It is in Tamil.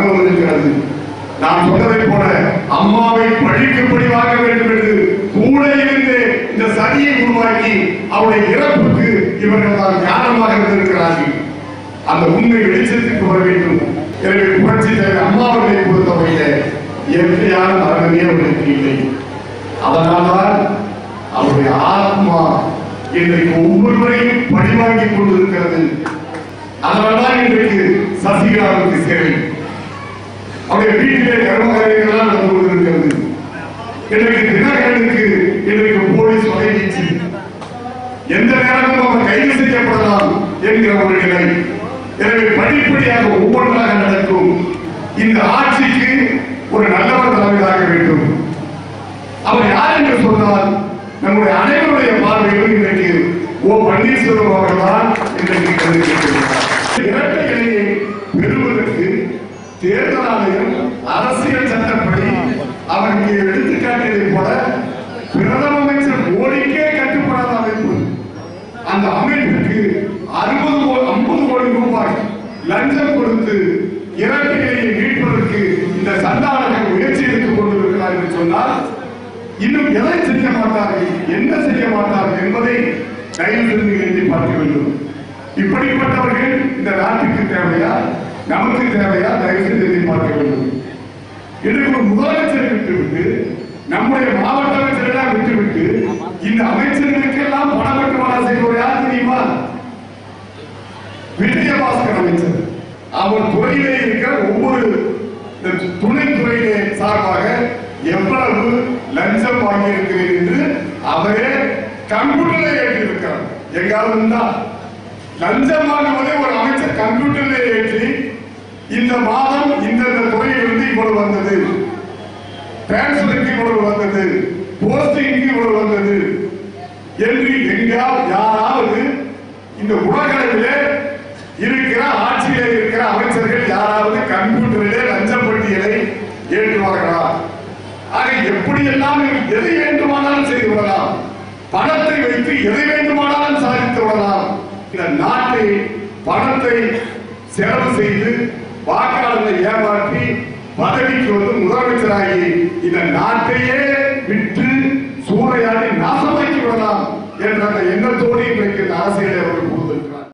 தகவல் இருக்கிறது நான் சொன்னதை போல அம்மாவை பழிக்கு பழிவாக வேண்டும் என்று கூட இருந்து இந்த சதியை உருவாக்கி அவருடைய இறப்புக்கு இவர்கள் தான் காரணமாக இருந்திருக்கிறார்கள். அந்த உண்மை வெளிச்சத்துக்கு வர வேண்டும். எனவே புரட்சி தலைவர் அம்மாவர்களை பொறுத்தவரையில இயற்கையான மரணமே அவர்களுக்கு இல்லை. அதனால்தான் அவருடைய ஆத்மா இன்றைக்கு ஒவ்வொருவரையும் பழிவாங்கிக் கொண்டிருக்கிறது. அதனால்தான் இன்றைக்கு சசிகலாவுக்கு சேவை. அவருடைய வீட்டிலே கர்மகாரியங்களால் நடந்து கொண்டிருக்கிறது. இன்றைக்கு தினகரனுக்கு இன்றைக்கு போலீஸ் வகை எந்த நேரமும் அவர் கைது செய்யப்படலாம் என்கிற ஒரு நிலை. எனவே படிப்படியாக ஒவ்வொன்றாக நடக்கும். இந்த ஆட்சிக்கு ஒரு நல்லவர் தலைவராக வேண்டும். அவர் யார் என்று சொன்னால் நம்முடைய அனைவருடைய பார்வையிலும் இன்றைக்கு ஓ பன்னீர்செல்வம் அவர்கள் தேர்தல் ஆணையம் அரசியல் சட்டப்படி அவருக்கு எடுத்துக்காட்டியதை எடுத்துக்காட்டியதைப் போல பிரதம அமைச்சர் மோடிக்கே கட்டுப்படாத அமைப்பு. அந்த அமைப்புக்கு அறுபது ஐம்பது கோடி ரூபாய் லஞ்சம் கொடுத்து இரட்டையை மீட்பதற்கு இந்த சந்தானங்கள் முயற்சி எடுத்துக் கொண்டிருக்கிறார் என்று சொன்னால் இன்னும் எதை செய்ய மாட்டார்கள் என்ன செய்ய மாட்டார்கள் என்பதை தயவு செய்து எண்ணி பார்க்க வேண்டும். இப்படிப்பட்டவர்கள் இந்த நாட்டுக்கு தேவையா? நமக்கு தேவையா தயவு செய்து பார்க்க வேண்டும் இன்றைக்கு ஒரு முதலமைச்சரை விட்டுவிட்டு நம்முடைய மாவட்ட அமைச்சரெல்லாம் விட்டுவிட்டு இந்த அமைச்சர்களுக்கெல்லாம் பணப்பட்டுவாடா செய்வோர் யார் தெரியுமா? விஜயபாஸ்கர் அமைச்சர். அவர் துறையிலே இருக்கிற ஒவ்வொரு துணை துறையிலே சார்பாக எவ்வளவு லஞ்சம் வாங்கியிருக்கிறேன் என்று அவரே கம்ப்யூட்டர்ல ஏற்றிருக்கிறார் எங்காவது இருந்தா லஞ்சம் வாங்குவதை ஒரு அமைச்சர் கம்ப்யூட்டர்ல ஏற்றி இந்த மாதம் இந்த துறையிலிருந்து இவ்வளவு வந்தது. டிரான்ஸ்பருக்கு இவ்வளவு வந்தது. போஸ்டிங்க்கு இவ்வளவு வந்தது. என்று எங்கால் யாராவது இந்த உலகளவில் இருக்கிற ஆட்சியில் இருக்கிற அமைச்சர்கள் யாராவது கம்ப்யூட்டரிலே லஞ்ச பட்டியலை ஏற்றுவார்களா? ஆக எப்படியெல்லாம் எதை வேண்டுமானாலும் செய்து விடலாம் பணத்தை வைத்து எதை வேண்டுமானாலும் சாதித்து விடலாம் இந்த நாட்டை பணத்தை செலவு செய்து வாக்காளர்களை ஏமாற்றி பதவிக்கு வந்து முதலமைச்சராகி இந்த நாட்டையே விற்று சூறையாடி நாசமாக்கி விடலாம் என்ற அந்த எண்ணத்தோடு இன்றைக்கு இந்த அரசியலை